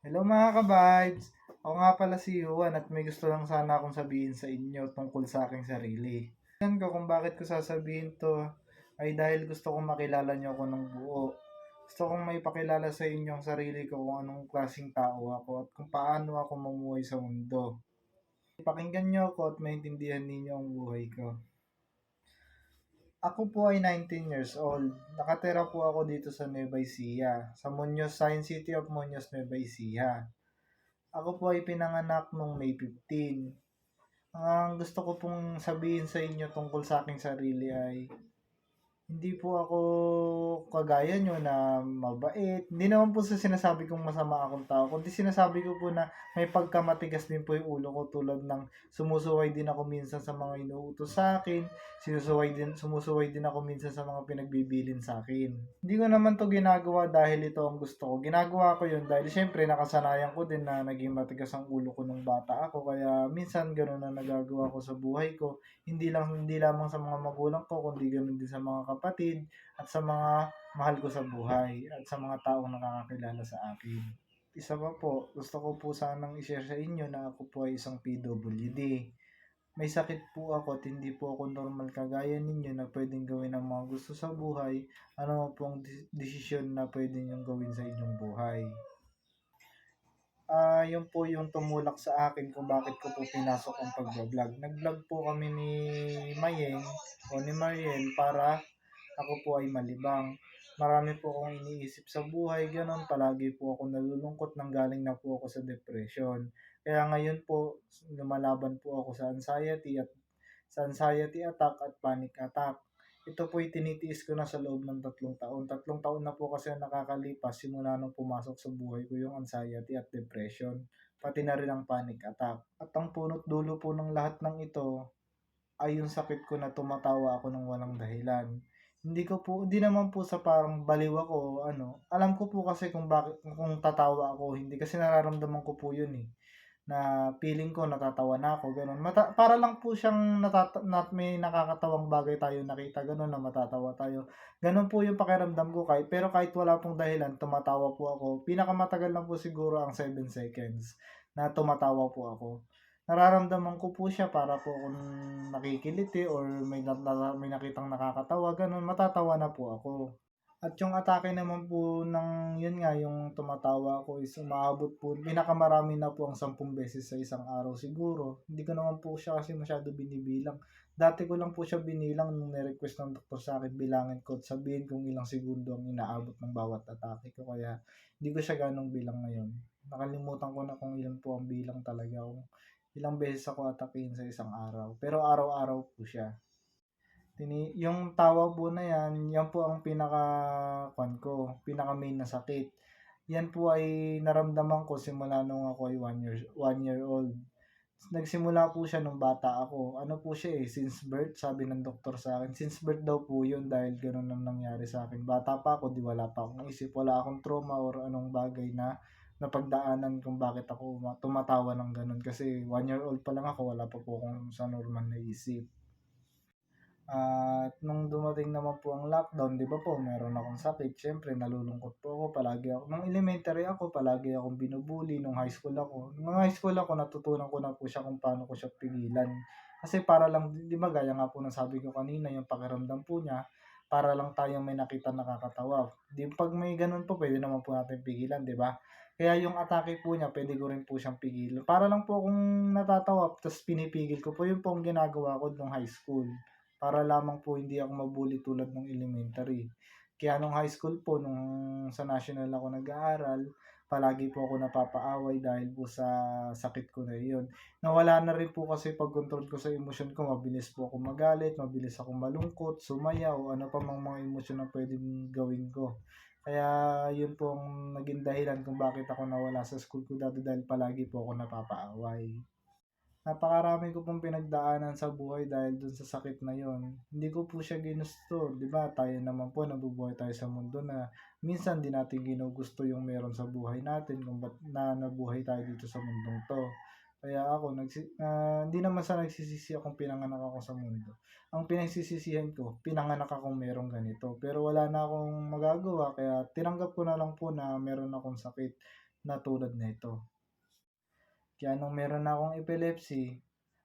Hello mga ka-vibes! Ako nga pala si Yuan at may gusto lang sana akong sabihin sa inyo tungkol sa aking sarili. Yan ko kung bakit ko sasabihin to ay dahil gusto kong makilala niyo ako ng buo. Gusto kong may pakilala sa inyo ang sarili ko kung anong klaseng tao ako at kung paano ako mamuhay sa mundo. Pakinggan niyo ako at maintindihan ninyo ang buhay ko. Ako po ay 19 years old. Nakatira po ako dito sa Nueva Ecija, sa Muñoz, Science City of Muñoz, Nueva Ecija. Ako po ay pinanganak noong May 15. Ang gusto ko pong sabihin sa inyo tungkol sa aking sarili ay hindi po ako kagaya nyo na mabait. Hindi naman po sa sinasabi kong masama akong tao, kundi sinasabi ko po na may pagkamatigas din po yung ulo ko tulad ng sumusuway din ako minsan sa mga inuutos sa akin, sinusuway din, sumusuway din ako minsan sa mga pinagbibilin sa akin. Hindi ko naman to ginagawa dahil ito ang gusto ko. Ginagawa ko yun dahil syempre nakasanayan ko din na naging matigas ang ulo ko nung bata ako kaya minsan gano'n na nagagawa ko sa buhay ko. Hindi lang hindi lamang sa mga magulang ko kundi gano'n din sa mga kapatid at sa mga mahal ko sa buhay at sa mga taong nakakakilala sa akin. Isa pa po, gusto ko po sanang i-share sa inyo na ako po ay isang PWD. May sakit po ako at hindi po ako normal kagaya ninyo na pwedeng gawin ang mga gusto sa buhay. Ano po ang des- desisyon na pwede niyong gawin sa inyong buhay. Ah, yun po yung tumulak sa akin kung bakit ko po pinasok ang pagbablog. Nag-vlog po kami ni Mayeng o ni Mariel para ako po ay malibang. Marami po akong iniisip sa buhay, ganon. Palagi po ako nalulungkot nang galing na po ako sa depression. Kaya ngayon po, lumalaban po ako sa anxiety at sa anxiety attack at panic attack. Ito po tinitiis ko na sa loob ng tatlong taon. Tatlong taon na po kasi nakakalipas simula nung pumasok sa buhay ko yung anxiety at depression. Pati na rin ang panic attack. At ang punot dulo po ng lahat ng ito ay yung sakit ko na tumatawa ako ng walang dahilan. Hindi ko po, hindi naman po sa parang baliw ako, ano. Alam ko po kasi kung bakit, kung tatawa ako, hindi kasi nararamdaman ko po yun eh na feeling ko natatawa na ako, gano'n. Mata para lang po siyang natata na may nakakatawang bagay tayo nakita, gano'n, na matatawa tayo. Gano'n po yung pakiramdam ko kahit pero kahit wala pong dahilan tumatawa po ako. Pinakamatagal lang po siguro ang 7 seconds na tumatawa po ako. Nararamdaman ko po siya para po kung nakikiliti or may may nakitang nakakatawa, gano'n, matatawa na po ako. At yung atake naman po ng yun nga, yung tumatawa ako is umaabot po, pinakamarami na po ang 10 beses sa isang araw siguro. Hindi ko naman po siya kasi masyado binibilang. Dati ko lang po siya binilang nung ni-request ng doktor sa akin bilangin ko at sabihin kung ilang segundo ang inaabot ng bawat atake ko. Kaya hindi ko siya ganong bilang ngayon. Nakalimutan ko na kung ilan po ang bilang talaga. Kung ilang beses ako atakihin sa isang araw. Pero araw-araw po siya. Tini yung tawa po na yan, yan po ang pinaka kwan ko, pinaka main na sakit. Yan po ay naramdaman ko simula nung ako ay 1 year, one year old. Nagsimula po siya nung bata ako. Ano po siya eh, since birth, sabi ng doktor sa akin. Since birth daw po yun dahil ganun ang nangyari sa akin. Bata pa ako, di wala pa akong isip, wala akong trauma or anong bagay na napagdaanan kung bakit ako ma- tumatawa ng ganun. Kasi 1 year old pa lang ako, wala pa po akong sa normal na isip. At nung dumating naman po ang lockdown, 'di ba po, meron akong sakit. Siyempre nalulungkot po ako. Palagi ako nung elementary ako, palagi akong binubully nung high school ako. Nung high school ako, natutunan ko na po siya kung paano ko siya pigilan. Kasi para lang, 'di ba, gaya nga po ng sabi ko kanina, yung pakiramdam po niya, para lang tayong may nakita nakakatawa. 'Di pag may ganun po, pwede naman po natin pigilan, 'di ba? Kaya yung atake po niya, pwede ko rin po siyang pigilan. Para lang po akong natatawa, tapos pinipigil ko po. Yun po ang ginagawa ko nung high school para lamang po hindi ako mabully tulad nung elementary. Kaya nung high school po, nung sa national ako nag-aaral, palagi po ako napapaaway dahil po sa sakit ko na iyon. Nawala na rin po kasi pag-control ko sa emosyon ko, mabilis po ako magalit, mabilis ako malungkot, sumaya, o ano pa mang mga emosyon na pwedeng gawin ko. Kaya yun po ang naging dahilan kung bakit ako nawala sa school ko dati dahil palagi po ako napapaaway. Napakarami ko pong pinagdaanan sa buhay dahil dun sa sakit na yon. Hindi ko po siya ginusto, 'di ba? Tayo naman po nabubuhay tayo sa mundo na minsan di natin ginugusto yung meron sa buhay natin kung ba't na nabuhay tayo dito sa mundong 'to. Kaya ako nagsi ah, hindi naman sa nagsisisi akong pinanganak ako sa mundo. Ang pinagsisisihan ko, pinanganak akong merong ganito. Pero wala na akong magagawa kaya tinanggap ko na lang po na meron akong sakit. na tulad nito. Kaya nung meron na akong epilepsy,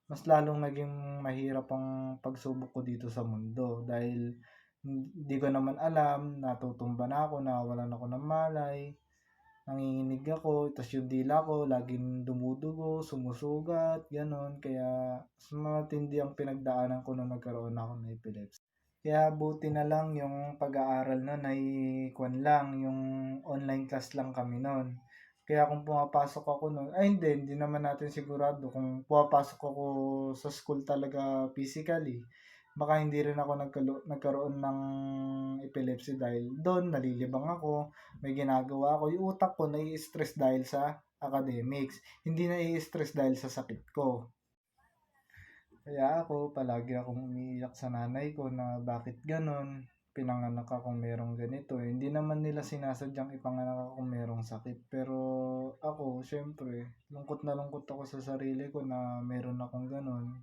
mas lalong naging mahirap ang pagsubok ko dito sa mundo dahil hindi ko naman alam, natutumba na ako, nawawalan ako ng malay, nanginginig ako, tas yung dila ko laging dumudugo, sumusugat, gano'n. Kaya mas matindi ang pinagdaanan ko nung nagkaroon ako ng epilepsy. Kaya buti na lang yung pag-aaral nun ay kwan lang, yung online class lang kami nun. Kaya kung pumapasok ako nun, ay hindi, hindi naman natin sigurado kung pumapasok ako sa school talaga physically. Baka hindi rin ako nagkalo- nagkaroon ng epilepsy dahil doon nalilibang ako, may ginagawa ako. Yung utak ko nai-stress dahil sa academics, hindi nai-stress dahil sa sakit ko. Kaya ako, palagi akong umiiyak sa nanay ko na bakit ganon, pinanganak akong merong ganito. Eh, Hindi naman nila sinasadyang ipanganak akong merong sakit. Pero ako, syempre, lungkot na lungkot ako sa sarili ko na meron akong ganon.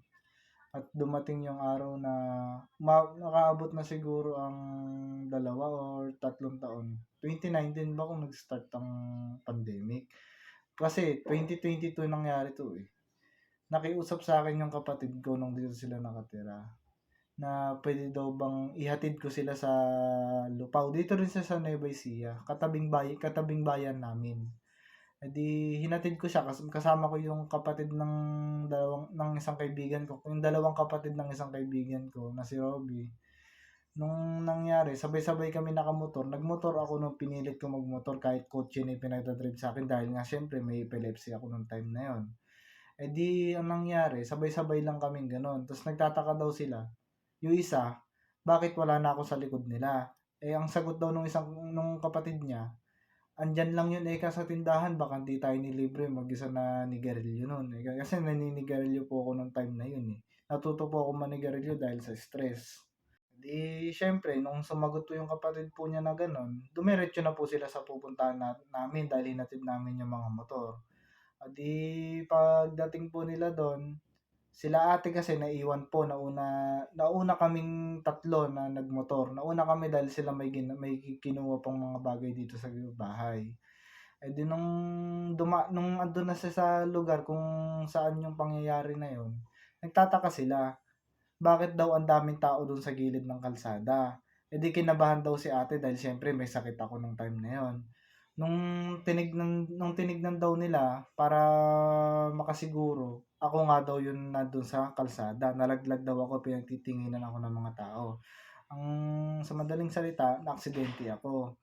At dumating yung araw na ma- nakaabot na siguro ang dalawa or tatlong taon. 2019 ba kung nag-start ang pandemic? Kasi 2022 nangyari to eh nakiusap sa akin yung kapatid ko nung dito sila nakatira na pwede daw bang ihatid ko sila sa Lupao. Dito rin sa sa Nueva katabing bayan, katabing bayan namin. E di hinatid ko siya kas- kasama ko yung kapatid ng dalawang ng isang kaibigan ko, yung dalawang kapatid ng isang kaibigan ko na si Robby. Nung nangyari, sabay-sabay kami nakamotor. Nagmotor ako nung pinilit ko magmotor kahit kotse na pinagdadrive sa akin dahil nga syempre may epilepsy ako nung time na yon. Eh di, ang nangyari, sabay-sabay lang kaming ganon. Tapos nagtataka daw sila, yung isa, bakit wala na ako sa likod nila? Eh, ang sagot daw nung isang, nung kapatid niya, andyan lang yun eh, sa tindahan, baka hindi tayo nilibre mag-isa na nigarilyo nun. Eh, kasi naninigarilyo po ako nung time na yun eh. Natuto po ako manigarilyo dahil sa stress. Di, syempre, nung sumagot po yung kapatid po niya na ganon, dumiretso na po sila sa pupuntahan na, namin dahil hinatid namin yung mga motor. Adi pagdating po nila doon, sila ate kasi naiwan po nauna nauna kaming tatlo na nagmotor. Nauna kami dahil sila may gin, may kinuha pang mga bagay dito sa bahay. Eh di nung duma nung andun na sa lugar kung saan yung pangyayari na yon, nagtataka sila. Bakit daw ang daming tao doon sa gilid ng kalsada? Eh di kinabahan daw si ate dahil syempre may sakit ako nung time na yon nung tinignan nung tinignan daw nila para makasiguro ako nga daw yun nandun sa kalsada nalaglag daw ako pinagtitinginan ako ng mga tao. Ang sa madaling salita naaksidente ako.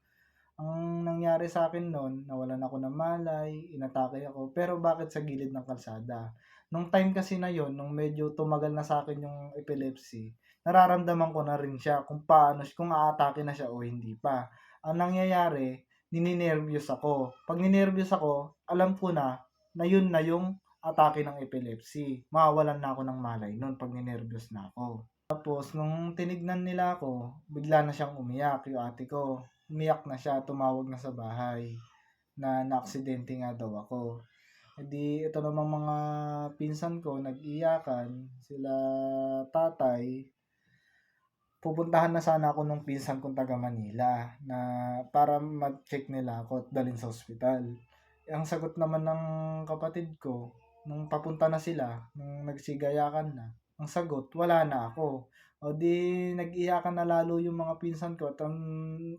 Ang nangyari sa akin noon nawalan ako ng malay inatake ako. Pero bakit sa gilid ng kalsada? Nung time kasi na yon nung medyo tumagal na sa akin yung epilepsy nararamdaman ko na rin siya kung paano kung aatake na siya o hindi pa. Ang nangyayari nininervyos ako. Pag ninervyos ako, alam ko na na yun na yung atake ng epilepsy. Mawawalan na ako ng malay noon pag ninervyos na ako. Tapos, nung tinignan nila ako, bigla na siyang umiyak, yung ate ko. Umiyak na siya, tumawag na sa bahay na naaksidente nga daw ako. E di, ito namang mga pinsan ko, nag-iyakan, sila tatay, pupuntahan na sana ako nung pinsan kong taga Manila na para ma-check nila ako at dalhin sa ospital. Eh, ang sagot naman ng kapatid ko, nung papunta na sila, nung nagsigayakan na, ang sagot, wala na ako. O di, nag-iyakan na lalo yung mga pinsan ko. At ang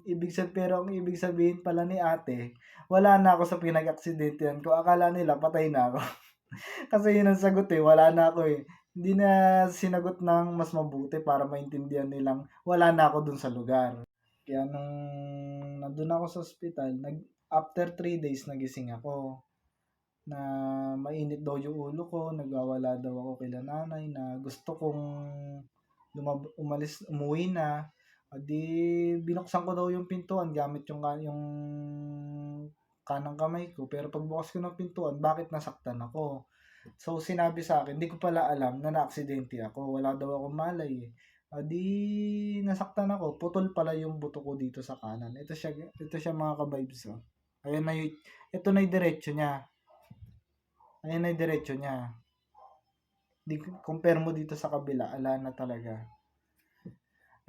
ibig sabihin, pero ang ibig sabihin pala ni ate, wala na ako sa pinag-aksidentihan ko. Akala nila, patay na ako. Kasi yun ang sagot eh, wala na ako eh hindi na sinagot ng mas mabuti para maintindihan nilang wala na ako dun sa lugar. Kaya nung nandun ako sa ospital, nag, after 3 days nagising ako na mainit daw yung ulo ko, nagwawala daw ako kila nanay na gusto kong lumab- umalis, umuwi na. Adi, binuksan ko daw yung pintuan gamit yung, yung kanang kamay ko. Pero pagbukas ko ng pintuan, bakit nasaktan ako? So, sinabi sa akin, hindi ko pala alam na na-aksidente ako. Wala daw akong malay eh. Adi, nasaktan ako. Putol pala yung buto ko dito sa kanan. Ito siya, ito siya mga ka-vibes. Oh. Ayan na ito na yung diretso niya. Ayan yung diretso niya. Di, compare mo dito sa kabila, ala na talaga.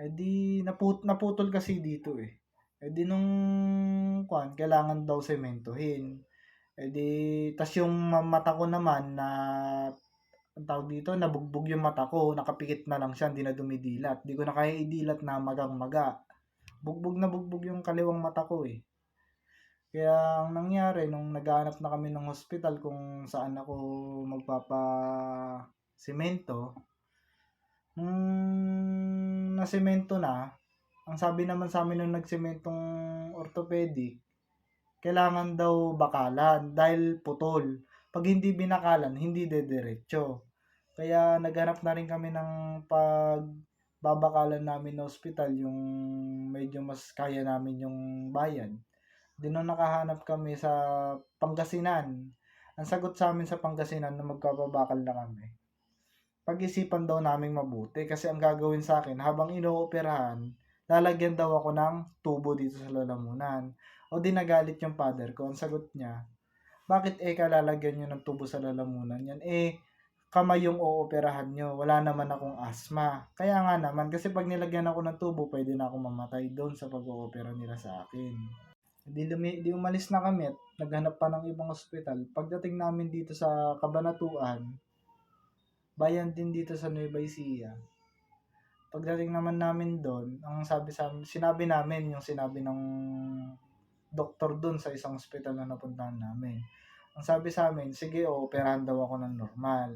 Eh di, naput, naputol kasi dito eh. Eh di nung, kwan, kailangan daw sementohin Eh di, tas yung ma- mata ko naman na, ang tawag dito, nabugbog yung mata ko, nakapikit na lang siya, hindi na dumidilat. Di ko na kaya idilat na magang maga. Bugbog na bugbog yung kaliwang mata ko eh. Kaya ang nangyari, nung naghahanap na kami ng hospital kung saan ako magpapa semento, nung nasemento na, ang sabi naman sa amin nung nagsementong orthopedic, kailangan daw bakalan dahil putol. Pag hindi binakalan, hindi dediretso. Kaya naghanap na rin kami ng pag babakalan namin na hospital yung medyo mas kaya namin yung bayad. Di nung nakahanap kami sa Pangasinan. Ang sagot sa amin sa Pangasinan na magpapabakal na kami. Pag-isipan daw naming mabuti kasi ang gagawin sa akin habang inooperahan, lalagyan daw ako ng tubo dito sa lalamunan. O di nagalit yung father ko. Ang sagot niya, bakit eh lalagyan nyo ng tubo sa lalamunan yan? Eh, kamay yung ooperahan nyo. Wala naman akong asma. Kaya nga naman, kasi pag nilagyan ako ng tubo, pwede na ako mamatay doon sa pag-oopera nila sa akin. Di, lumi, di umalis na kami at naghanap pa ng ibang ospital. Pagdating namin dito sa Kabanatuan, bayan din dito sa Nueva Ecija. Pagdating naman namin doon, ang sabi sa sinabi namin yung sinabi ng doktor doon sa isang ospital na napuntahan namin. Ang sabi sa amin, sige, ooperahan daw ako ng normal.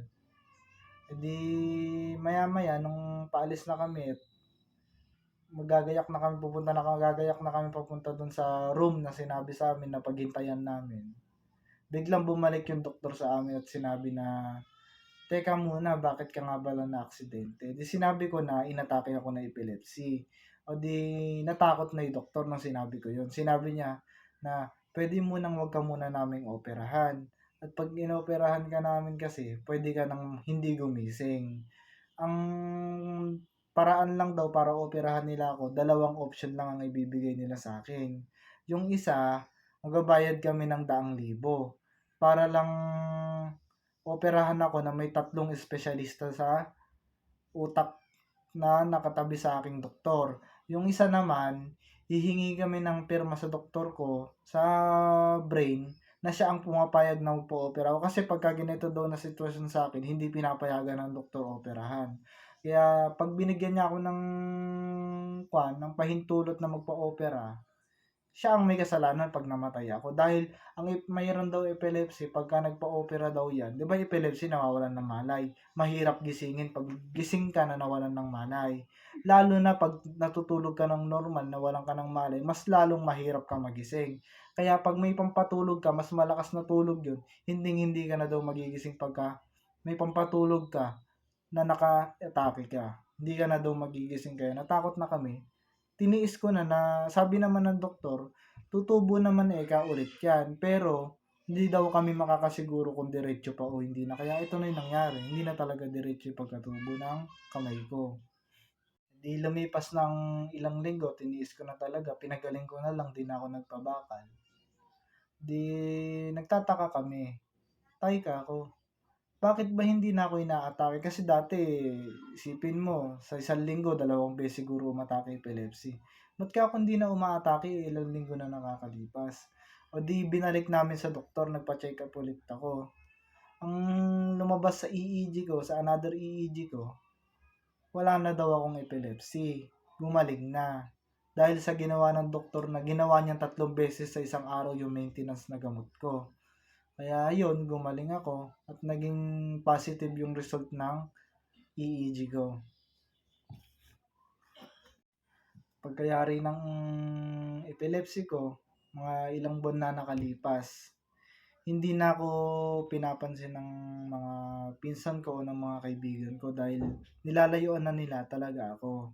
E di, maya-maya, nung paalis na kami, magagayak na kami, pupunta na kami, gagayak na kami papunta doon sa room na sinabi sa amin na paghintayan namin. Biglang bumalik yung doktor sa amin at sinabi na, Teka muna, bakit ka nga bala na aksidente? Di sinabi ko na inatake ako na epilepsy. O di natakot na yung doktor nang sinabi ko yun. Sinabi niya na pwede mo nang wag ka muna naming operahan. At pag inoperahan ka namin kasi, pwede ka nang hindi gumising. Ang paraan lang daw para operahan nila ako, dalawang option lang ang ibibigay nila sa akin. Yung isa, magbabayad kami ng daang libo. Para lang operahan ako na may tatlong espesyalista sa utak na nakatabi sa aking doktor. Yung isa naman, hihingi kami ng pirma sa doktor ko sa brain na siya ang pumapayag na magpo-opera ako. Kasi pagka ganito daw na sitwasyon sa akin, hindi pinapayagan ng doktor operahan. Kaya pag binigyan niya ako ng kwan, ng pahintulot na magpa-opera, siya ang may kasalanan pag namatay ako. Dahil ang mayroon daw epilepsy, pagka nagpa-opera daw yan, di ba epilepsy nawawalan ng malay? Mahirap gisingin pag gising ka na nawalan ng malay. Lalo na pag natutulog ka ng normal, nawalan ka ng malay, mas lalong mahirap ka magising. Kaya pag may pampatulog ka, mas malakas na tulog yun, hindi hindi ka na daw magigising pagka may pampatulog ka na naka-atake ka. Hindi ka na daw magigising kaya natakot na kami tiniis ko na na sabi naman ng doktor, tutubo naman eh ka ulit yan. Pero, hindi daw kami makakasiguro kung diretso pa o hindi na. Kaya ito na yung nangyari. Hindi na talaga diretso yung pagkatubo ng kamay ko. Di lumipas ng ilang linggo, tiniis ko na talaga. Pinagaling ko na lang, di na ako nagpabakal. Di nagtataka kami. Tay ka ako. Bakit ba hindi na ako inaatake? Kasi dati, isipin mo, sa isang linggo, dalawang beses siguro umatake epilepsy. Ba't ka ako hindi na umaatake, ilang linggo na nakakalipas? O di binalik namin sa doktor, nagpa-check up ulit ako. Ang lumabas sa EEG ko, sa another EEG ko, wala na daw akong epilepsy. Gumaling na. Dahil sa ginawa ng doktor na ginawa niyang tatlong beses sa isang araw yung maintenance na gamot ko. Kaya yun, gumaling ako at naging positive yung result ng EEG ko. Pagkayari ng epilepsy ko, mga ilang buwan na nakalipas, hindi na ako pinapansin ng mga pinsan ko o ng mga kaibigan ko dahil nilalayuan na nila talaga ako.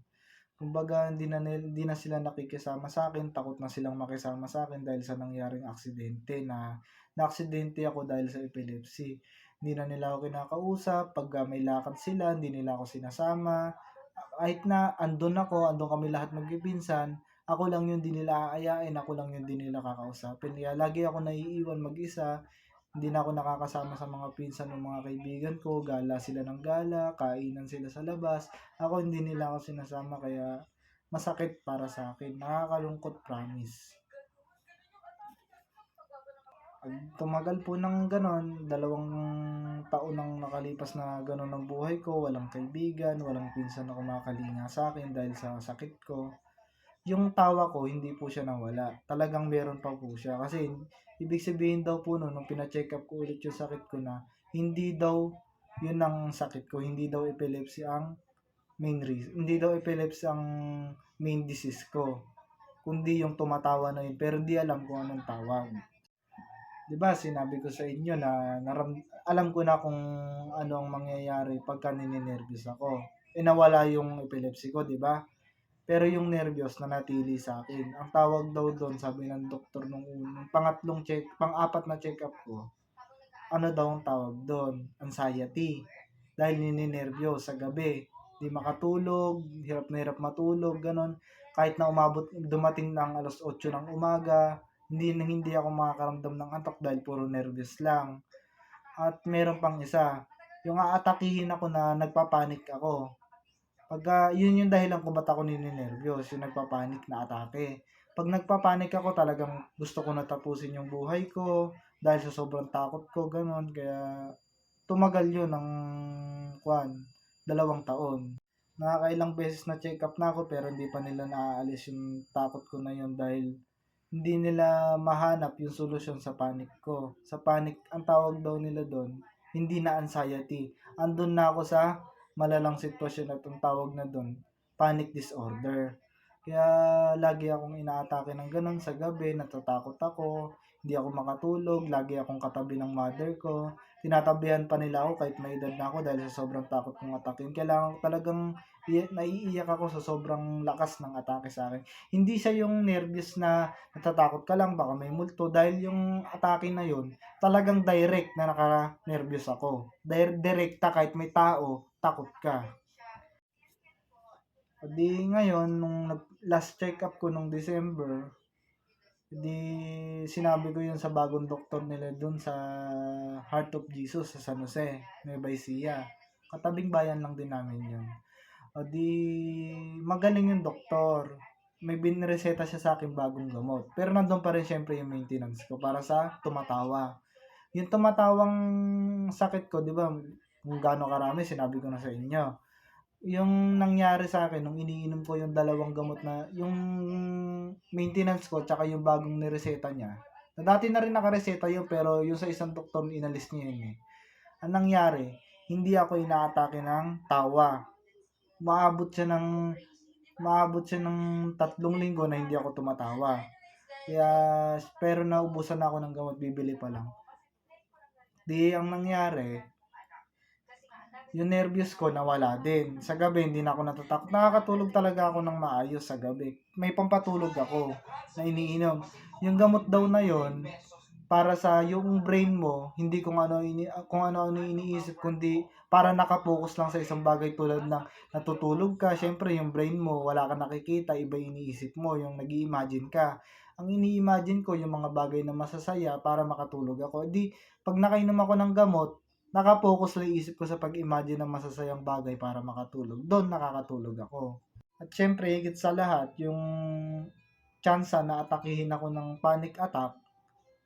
Kumbaga, hindi na, hindi na sila nakikisama sa akin, takot na silang makisama sa akin dahil sa nangyaring aksidente na na-aksidente ako dahil sa epilepsy. Hindi na nila ako kinakausap, pag may lakad sila, hindi nila ako sinasama. Kahit na andun ako, andun kami lahat magpipinsan, ako lang yung di nila aayain, ako lang yung di nila kakausapin. Kaya lagi ako naiiwan mag-isa, hindi na ako nakakasama sa mga pinsan ng mga kaibigan ko, gala sila ng gala, kainan sila sa labas. Ako hindi nila ako sinasama kaya masakit para sa akin. Nakakalungkot, promise. Pag tumagal po ng gano'n, dalawang taon ang nakalipas na gano'n ang buhay ko, walang kaibigan, walang pinsan na kumakalinga sa akin dahil sa sakit ko. Yung tawa ko, hindi po siya nawala. Talagang meron pa po siya. Kasi, ibig sabihin daw po nun, nung pina-check up ko ulit yung sakit ko na, hindi daw yun ang sakit ko, hindi daw epilepsy ang main reason. Hindi daw epilepsy ang main disease ko. Kundi yung tumatawa na yun, pero hindi alam kung anong tawag. 'di ba sinabi ko sa inyo na naram, alam ko na kung ano ang mangyayari pagka ninenervyos ako. Eh nawala yung epilepsy ko, 'di ba? Pero yung nervyos na natili sa akin. Ang tawag daw doon, sabi ng doktor nung, nung pangatlong check, pang-apat na check-up ko, ano daw ang tawag doon? Anxiety. Dahil ninenervyos sa gabi. Di makatulog, hirap na hirap matulog, ganon. Kahit na umabot, dumating ng alas 8 ng umaga, hindi na hindi ako makakaramdam ng antok dahil puro nervous lang. At meron pang isa, yung aatakihin ako na nagpapanik ako. Pagka, yun yung dahilan kung ba't ako ninenervyos, yung nagpapanik na atake. Pag nagpapanik ako, talagang gusto ko na tapusin yung buhay ko dahil sa sobrang takot ko, ganun. Kaya tumagal yun ng kwan, dalawang taon. Nakakailang beses na check up na ako pero hindi pa nila naaalis yung takot ko na yun dahil hindi nila mahanap yung solusyon sa panic ko. Sa panic, ang tawag daw nila doon, hindi na anxiety. Andun na ako sa malalang sitwasyon at ang tawag na doon, panic disorder. Kaya lagi akong inaatake ng ganun sa gabi, natatakot ako, hindi ako makatulog, lagi akong katabi ng mother ko. Tinatabihan pa nila ako kahit may edad na ako dahil sa sobrang takot kong atakin. Kailangan talagang i- naiiyak ako sa sobrang lakas ng atake sa akin. Hindi siya yung nervous na natatakot ka lang, baka may multo. Dahil yung atake na yun, talagang direct na naka-nervous ako. Dir- direkta kahit may tao, takot ka. Di ngayon, nung last check up ko nung December, di sinabi ko yun sa bagong doktor nila dun sa Heart of Jesus sa San Jose, Nueva Ecija. Katabing bayan lang din namin yun. O di, magaling yung doktor. May binreseta siya sa akin bagong gamot. Pero nandun pa rin syempre yung maintenance ko para sa tumatawa. Yung tumatawang sakit ko, di ba, kung gaano karami, sinabi ko na sa inyo. Yung nangyari sa akin, nung iniinom ko yung dalawang gamot na, yung maintenance ko, tsaka yung bagong nireseta niya, na dati na rin nakareseta yun, pero yung sa isang doktor, inalis niya yun eh. Ang nangyari, hindi ako inaatake ng tawa. Maabot siya ng maabot siya ng tatlong linggo na hindi ako tumatawa. Kaya, pero naubusan na ako ng gamot, bibili pa lang. Di, ang nangyari, yung nervous ko nawala din. Sa gabi, hindi na ako natatakot. Nakakatulog talaga ako ng maayos sa gabi. May pampatulog ako na iniinom. Yung gamot daw na yon para sa yung brain mo, hindi kung ano ini kung ano ano iniisip kundi para nakapokus lang sa isang bagay tulad ng natutulog ka, syempre yung brain mo wala ka nakikita, iba iniisip mo, yung nag-imagine ka. Ang ini-imagine ko yung mga bagay na masasaya para makatulog ako. Di pag nakainom ako ng gamot, nakapokus lang isip ko sa pag-imagine ng masasayang bagay para makatulog. Doon nakakatulog ako. At syempre, higit sa lahat, yung chance na atakihin ako ng panic attack,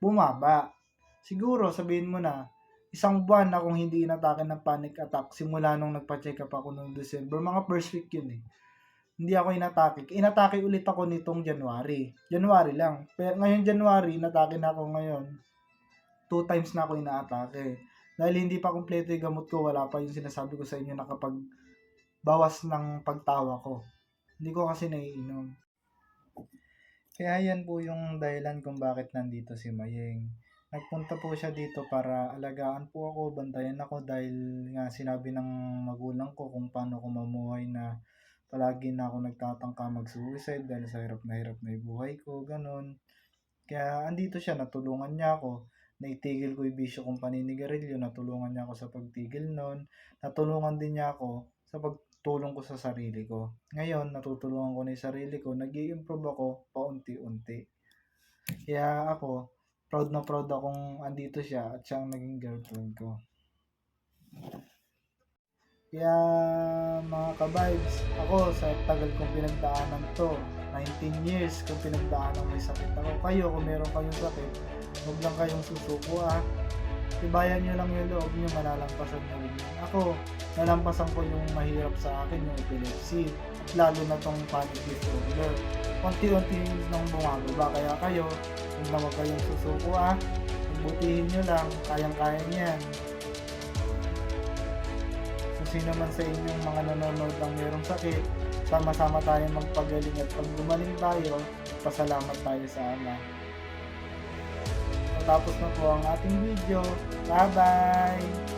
bumaba. Siguro, sabihin mo na, isang buwan na kung hindi inatake ng panic attack simula nung nagpa-check up ako noong December, mga first week yun eh. Hindi ako inatake. Inatake ulit ako nitong January. January lang. Pero ngayon January, inatake na ako ngayon. Two times na ako inaatake. Dahil hindi pa kumpleto yung gamot ko, wala pa yung sinasabi ko sa inyo na kapag bawas ng pagtawa ko. Hindi ko kasi naiinom. Kaya yan po yung dahilan kung bakit nandito si Mayeng. Nagpunta po siya dito para alagaan po ako, bantayan ako dahil nga sinabi ng magulang ko kung paano ko mamuhay na palagi na ako nagtatangka mag-suicide dahil sa hirap na hirap na buhay ko, ganun. Kaya andito siya, natulungan niya ako naitigil ko yung bisyo kong paninigarilyo, natulungan niya ako sa pagtigil nun, natulungan din niya ako sa pagtulong ko sa sarili ko. Ngayon, natutulungan ko na yung sarili ko, nag improve ako paunti-unti. Kaya ako, proud na proud akong andito siya at siya ang naging girlfriend ko. Kaya mga ka-vibes, ako sa tagal kong pinagdaanan to, 19 years kong pinagdaanan may sakit ako. Kayo, kung meron kayong sakit, Huwag lang kayong susuko ah. Tibayan nyo lang yung loob nyo, malalampasan nyo rin yun. Ako, nalampasan ko yung mahirap sa akin, yung epilepsy. At lalo na tong panic disorder. Unti-unti nang bumababa. Kaya kayo, huwag na huwag kayong susuko ah. Butihin nyo lang, kayang-kaya niyan. Kung sino man sa inyong mga nanonood ng mayroong sakit, sama-sama tayo magpagaling at pag gumaling tayo, pasalamat tayo sa Ama. So, tapos na po ang ating video. Bye-bye!